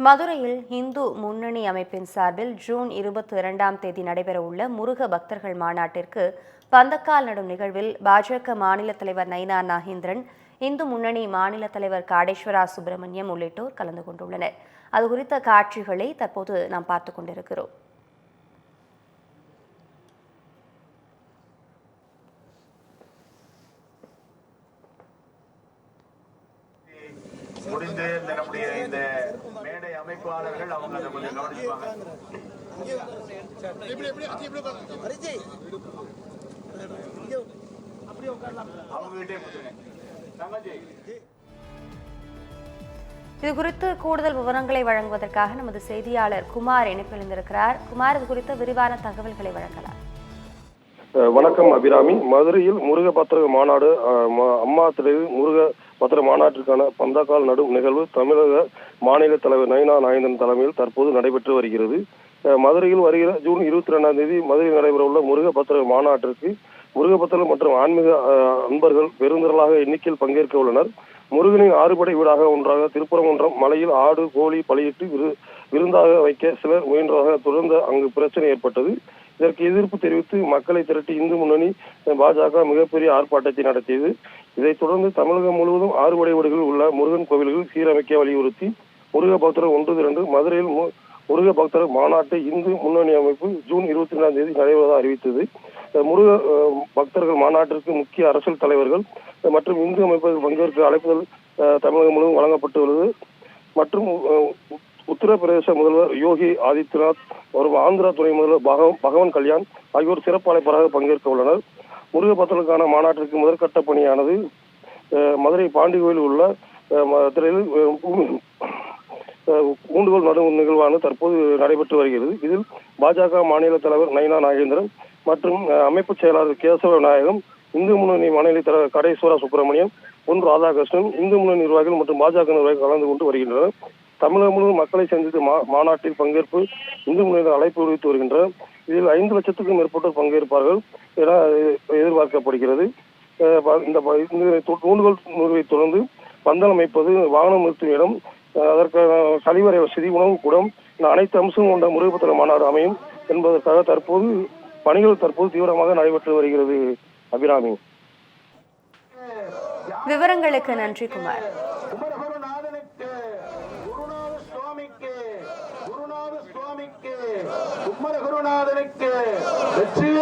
மதுரையில் இந்து முன்னணி அமைப்பின் சார்பில் ஜூன் இருபத்தி இரண்டாம் தேதி நடைபெறவுள்ள முருக பக்தர்கள் மாநாட்டிற்கு பந்தக்கால் நடும் நிகழ்வில் பாஜக மாநில தலைவர் நயினா நாகேந்திரன் இந்து முன்னணி மாநில தலைவர் காடேஸ்வரா சுப்பிரமணியம் உள்ளிட்டோர் கலந்து கொண்டுள்ளனர். அது குறித்த காட்சிகளை தற்போது நாம் பார்த்து கொண்டிருக்கிறோம் முடிந்து இந்த நம்முடைய இந்த மேடை அமைப்பாளர்கள் அவங்க அதை கொஞ்சம் கவனிப்பாங்க. அவங்க கிட்டே இது குறித்து கூடுதல் விவரங்களை வழங்குவதற்காக நமது செய்தியாளர் குமார் இணைப்பில் இருந்திருக்கிறார் குமார் இது குறித்த விரிவான தகவல்களை வழங்கலாம். வணக்கம் அபிராமி. மதுரையில் முருக பத்திர மாநாடு அஹ், அம்மா திரையில் முருக பத்திர மாநாட்டிற்கான பந்தக்கால் நடும் நிகழ்வு தமிழக மாநில தலைவர் நயினா நாயந்தன் தலைமையில் தற்போது நடைபெற்று வருகிறது. மதுரையில் வருகிற ஜூன் இருபத்தி ரெண்டாம் தேதி மதுரையில் நடைபெறவுள்ள முருக பத்திர மாநாட்டிற்கு முருகபத்திரம் மற்றும் ஆன்மீக அன்பர்கள் பெருந்திரளாக எண்ணிக்கையில் பங்கேற்க உள்ளனர். முருகனின் ஆறுபடை வீடாக ஒன்றாக திருப்பரங்குன்றம் மலையில் ஆடு கோழி பலியிட்டு விரு விருந்தாக வைக்க சிலர் முயன்றதாக தொடர்ந்து அங்கு பிரச்சனை ஏற்பட்டது. இதற்கு எதிர்ப்பு தெரிவித்து மக்களை திரட்டி இந்து முன்னணி பாஜக மிகப்பெரிய ஆர்ப்பாட்டத்தை நடத்தியது. இதைத் தொடர்ந்து தமிழகம் முழுவதும் ஆறுபடை வீடுகளில் உள்ள முருகன் கோவில்கள் சீரமைக்க வலியுறுத்தி முருக பக்தர் ஒன்று திரண்டு மதுரையில் மு- முருக பக்தர் மாநாட்டை இந்து முன்னணி அமைப்பு ஜூன் இருபத்தி ரெண்டாம் தேதி நடைபெறுவதாக அறிவித்தது. முருக பக்தர்கள் மாநாட்டிற்கு முக்கிய அரசியல் தலைவர்கள் மற்றும் இந்து அமைப்புகள் பங்கேற்க அழைப்புகள் தமிழகம் முழுவதும் வழங்கப்பட்டுள்ளது. மற்றும் உத்தரப்பிரதேச முதல்வர் யோகி ஆதித்யநாத் வரும் ஆந்திரா துணை முதல்வர் பகவன் கல்யாண் ஆகியோர் சிறப்பு அழைப்பராக பங்கேற்க உள்ளனர். முருகப்பத்தலுக்கான மாநாட்டிற்கு முதற்கட்ட பணியானது அஹ், மதுரை பாண்டிகோயில் உள்ள அஹ், திரையில் கூண்டுகோல் நடும் நிகழ்வானது தற்போது நடைபெற்று வருகிறது. இதில் பாஜக மாநில தலைவர் நயினா நாகேந்திரன் மற்றும் அமைப்பு செயலாளர் கேசவ நாயகம் இந்து முன்னணி மாநில தலைவர் கடேஸ்வரா சுப்பிரமணியம் பொன் ராதாகிருஷ்ணன் இந்து முன்னணி நிர்வாகிகள் மற்றும் பாஜக நிர்வாகிகள் கலந்து கொண்டு வருகின்றனர். தமிழகம் முழுவதும் மக்களை சந்தித்து மா- மாநாட்டில் பங்கேற்பு இந்து முன்னணி அழைப்பு விடுத்து வருகின்றனர் இதில் ஐந்து லட்சத்துக்கும் மேற்பட்டோர் பங்கேற்பார்கள் என எதிர்பார்க்கப்படுகிறது. இந்த ப- இந்த தூண்டுகோல் தொடர்ந்து பந்தல் அமைப்பது வாகனம் நிறுத்தும் இடம் அதற்கான கழிவறை வசதி உணவு கூடம் என அனைத்து அம்சமும் கொண்ட முருகப்பத்திர மாநாடு அமையும் என்பதற்காக தற்போது பணிகள் தற்போது தீவிரமாக நடைபெற்று வருகிறது அபிராமி. விவரங்களுக்கு நன்றி குமார். சுவாமிக்கு குருநாத வெற்றி.